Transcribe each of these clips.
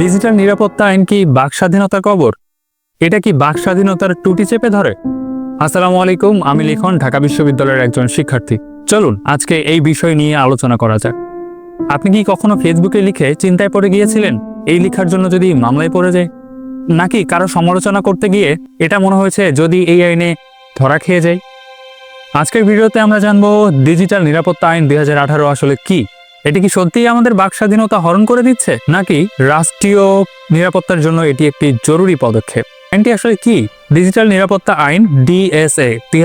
Digital নিরাপত্তা আইন কি বাক স্বাধীনতার কবর? এটা কি বাক স্বাধীনতার টুটি চেপে ধরে? আসসালামু আলাইকুম, আমি লিখন, ঢাকা বিশ্ববিদ্যালয়ের একজন শিক্ষার্থী। চলুন, আজকে এই বিষয় নিয়ে আলোচনা করা যাক। আপনি কি কখনো ফেসবুকে লিখে চিন্তায় পড়ে গিয়েছিলেন, এই লেখার জন্য যদি মামলায় পড়ে যায়? নাকি কারও সমালোচনা করতে গিয়ে এটা মনে হয়েছে যদি এই আইনে ধরা খেয়ে যায়? আজকের ভিডিওতে আমরা জানব, ডিজিটাল নিরাপত্তা আইন দুই হাজার আঠারো আসলে কি? এটি কি সত্যিই আমাদের বাক স্বাধীনতা হরণ করে দিচ্ছে? নাকি রাষ্ট্রীয় নিরাপত্তার জন্য এটি একটি জরুরি পদক্ষেপ? আইনটি আসলে কি? ডিজিটাল নিরাপত্তা আইন, ডিএসএ, দুই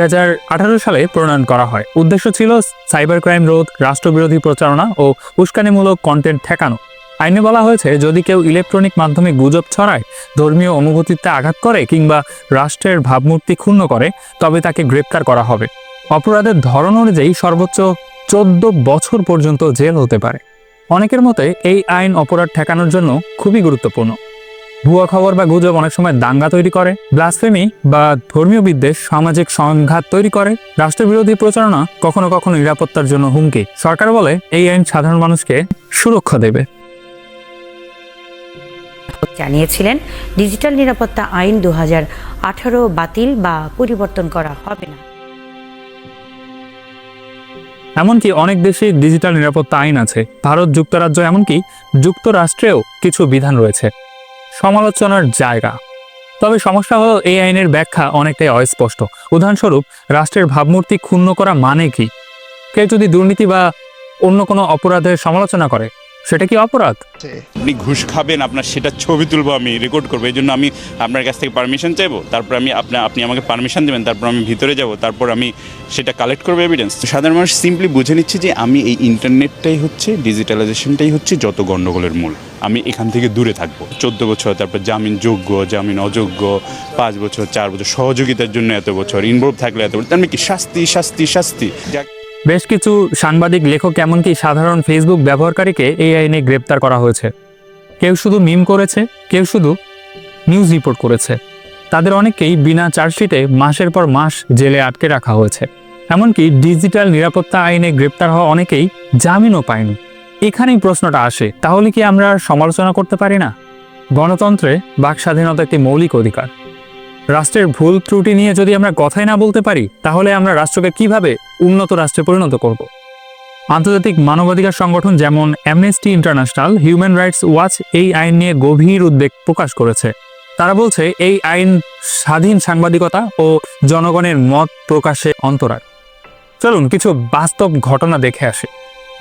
সালে প্রণয়ন করা হয়। উদ্দেশ্য ছিল সাইবার ক্রাইম রোধ, রাষ্ট্রবিরোধী প্রচারণা ও উস্কানিমূলক কন্টেন্ট ঠেকানো। আইনে বলা হয়েছে, যদি কেউ ইলেকট্রনিক মাধ্যমে গুজব ছড়ায়, ধর্মীয় অনুভূতিতে আঘাত করে কিংবা রাষ্ট্রের ভাবমূর্তি ক্ষুণ্ণ করে, তবে তাকে গ্রেপ্তার করা হবে। অপরাধের ধরন অনুযায়ী সর্বোচ্চ চোদ্দ বছর পর্যন্ত জেল হতে পারে। অনেকের মতে এই আইন অপরাধ ঠেকানোর জন্য খুবই গুরুত্বপূর্ণ। ভুয়া খবর বা গুজব অনেক সময় দাঙ্গা তৈরি করে ব্লাসফেমি বা ধর্মীয় বিদ্বেষ, সামাজিক সংঘাত তৈরি করে। রাষ্ট্রবিরোধী প্রচারণা কখনো কখনো নিরাপত্তার জন্য হুমকি। সরকার বলে এই আইন সাধারণ মানুষকে সুরক্ষা দেবে। জানিয়েছিলেন, ডিজিটাল নিরাপত্তা আইন দু হাজার আঠারো বাতিল বা পরিবর্তন করা হবে এমনকি অনেক দেশে ডিজিটাল নিরাপত্তা আইন আছে। ভারত যুক্তরাজ্য এমনকি যুক্তরাষ্ট্রেও কিছু বিধান রয়েছে। সমালোচনার জায়গা। তবে সমস্যা হলো এই আইনের ব্যাখ্যা অনেকটাই অস্পষ্ট। উদাহরণস্বরূপ, রাষ্ট্রের ভাবমূর্তি ক্ষুণ্ণ করা মানে কি? কেউ যদি দুর্নীতি বা অন্য কোনো অপরাধের সমালোচনা করে সেটা কি অপরাধ? আপনি ঘুষ খাবেন আপনার সেটা ছবি তুলবো আমি রেকর্ড করব এই জন্য আমি আপনার কাছ থেকে পারমিশন চাইব তারপর আমি আপনার আপনি আমাকে পারমিশন দেবেন তারপর আমি ভিতরে যাব তারপর আমি সেটা কালেক্ট করব এভিডেন্স সাধারণ মানুষ সিম্পলি বুঝে নিচ্ছে যে আমি এই ইন্টারনেটটাই হচ্ছে ডিজিটালাইজেশনটাই হচ্ছে যত গণ্ডগোলের মূল। আমি এখান থেকে দূরে থাকব। চোদ্দ বছর তারপর জামিন যোগ্য জামিন অযোগ্য পাঁচ বছর চার বছর সহযোগিতার জন্য এত বছর ইনভলভ থাকলে এত বছর তার মানে কি? শাস্তি শাস্তি শাস্তি। যা বেশ কিছু সাংবাদিক, লেখক এমনকি সাধারণ ফেসবুক ব্যবহারকারীকে এই আইনে গ্রেপ্তার করা হয়েছে। কেউ শুধু মিম করেছে, কেউ শুধু নিউজ রিপোর্ট করেছে। তাদের অনেকেই বিনা চার্জশিটে মাসের পর মাস জেলে আটকে রাখা হয়েছে। এমনকি ডিজিটাল নিরাপত্তা আইনে গ্রেপ্তার হওয়া অনেকেই জামিনও পায়নি। এখানেই প্রশ্নটা আসে, তাহলে কি আমরা সমালোচনা করতে পারি না? গণতন্ত্রে বাক স্বাধীনতা একটি মৌলিক অধিকার। রাষ্ট্রের ভুল ত্রুটি নিয়ে যদি আমরা কথাই না বলতে পারি, তাহলে আমরা রাষ্ট্রকে কীভাবে উন্নত রাষ্ট্রে পরিণত করব? আন্তর্জাতিক মানবাধিকার সংগঠন যেমন Amnesty International Human Rights Watch এই আইন নিয়ে গভীর উদ্বেগ প্রকাশ করেছে। তারা বলছে, এই আইন স্বাধীন সাংবাদিকতা ও জনগণের মত প্রকাশে অন্তরায়। চলুন কিছু বাস্তব ঘটনা দেখে আসি।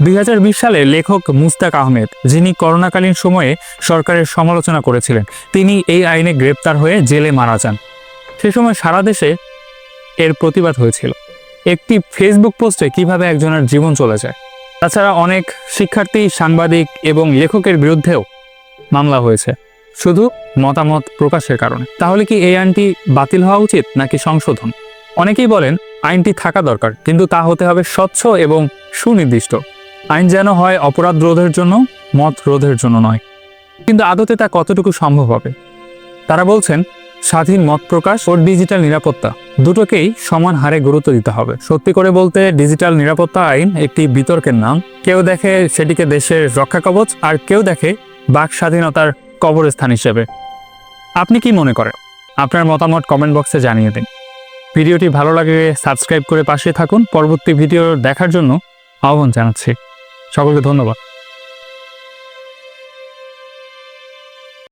দুই সালে লেখক মুস্তাক আহমেদ, যিনি করোনাকালীন সময়ে সরকারের সমালোচনা করেছিলেন, তিনি এই আইনে গ্রেপ্তার হয়ে জেলে মারা যান। সে সময় সারা দেশে এর প্রতিবাদ হয়েছিল। একটি ফেসবুক পোস্টে কীভাবে একজনের জীবন চলে যায়, তাছাড়া অনেক শিক্ষার্থী, সাংবাদিক এবং লেখকের বিরুদ্ধেও মামলা হয়েছে। শুধু মতামত প্রকাশের কারণে। তাহলে কি এই আইনটি বাতিল হওয়া উচিত নাকি সংশোধন? অনেকেই বলেন, আইনটি থাকা দরকার, কিন্তু তা হতে হবে স্বচ্ছ এবং সুনির্দিষ্ট। আইন যেন হয় অপরাধ রোধের জন্য, মত রোধের জন্য নয়। কিন্তু আদতে তা কতটুকু সম্ভব হবে? তারা বলছেন স্বাধীন মত প্রকাশ ও ডিজিটাল নিরাপত্তা। দুটোকেই সমান হারে গুরুত্ব দিতে হবে। সত্যি করে বলতে, ডিজিটাল নিরাপত্তা আইন একটি বিতর্কের নাম। কেউ দেখে সেটিকে দেশের রক্ষা কবচ, আর কেউ দেখে বাক স্বাধীনতার কবরস্থান হিসেবে। আপনি কি মনে করেন? আপনার মতামত কমেন্ট বক্সে জানিয়ে দিন। ভিডিওটি ভালো লাগে সাবস্ক্রাইব করে পাশে থাকুন। পরবর্তী ভিডিও দেখার জন্য আহ্বান জানাচ্ছি। সকলকে ধন্যবাদ।